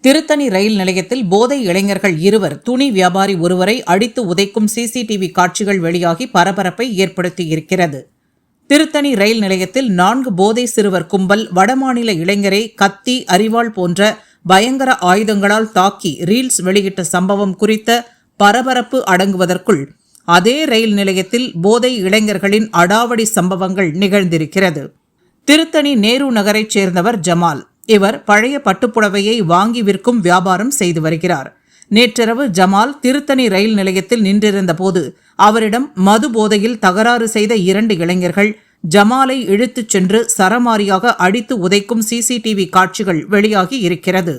திருத்தணி ரயில் நிலையத்தில் போதை இளைஞர்கள் இருவர் துணி வியாபாரி ஒருவரை அடித்து உதைக்கும் சிசிடிவி காட்சிகள் வெளியாகி பரபரப்பை ஏற்படுத்தியிருக்கிறது. திருத்தணி ரயில் நிலையத்தில் நான்கு போதை சிறுவர் கும்பல் வடமாநில இளைஞரை கத்தி அரிவாள் போன்ற பயங்கர ஆயுதங்களால் தாக்கி ரீல்ஸ் வெளியிட்ட சம்பவம் குறித்த பரபரப்பு அடங்குவதற்குள் அதே ரயில் நிலையத்தில் போதை இளைஞர்களின் அடாவடி சம்பவங்கள் நிகழ்ந்திருக்கிறது. திருத்தணி நேரு நகரைச் சேர்ந்தவர் ஜமால். இவர் பழைய பட்டுப்புடவையை வாங்கி விற்கும் வியாபாரம் செய்து வருகிறார். நேற்றிரவு ஜமால் திருத்தணி ரயில் நிலையத்தில் நின்றிருந்த போது அவரிடம் மது போதையில் தகராறு செய்த இரண்டு இளைஞர்கள் ஜமாலை இழுத்துச் சென்று சரமாரியாக அடித்து உதைக்கும் சிசிடிவி காட்சிகள் வெளியாகி இருக்கிறது.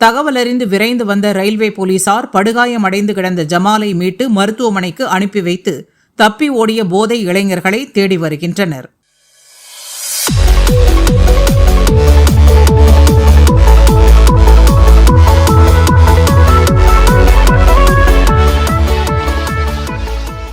தகவலறிந்து விரைந்து வந்த ரயில்வே போலீசார் படுகாயமடைந்து கிடந்த ஜமாலை மீட்டு மருத்துவமனைக்கு அனுப்பி வைத்து தப்பி ஓடிய போதை இளைஞர்களை தேடி வருகின்றனர்.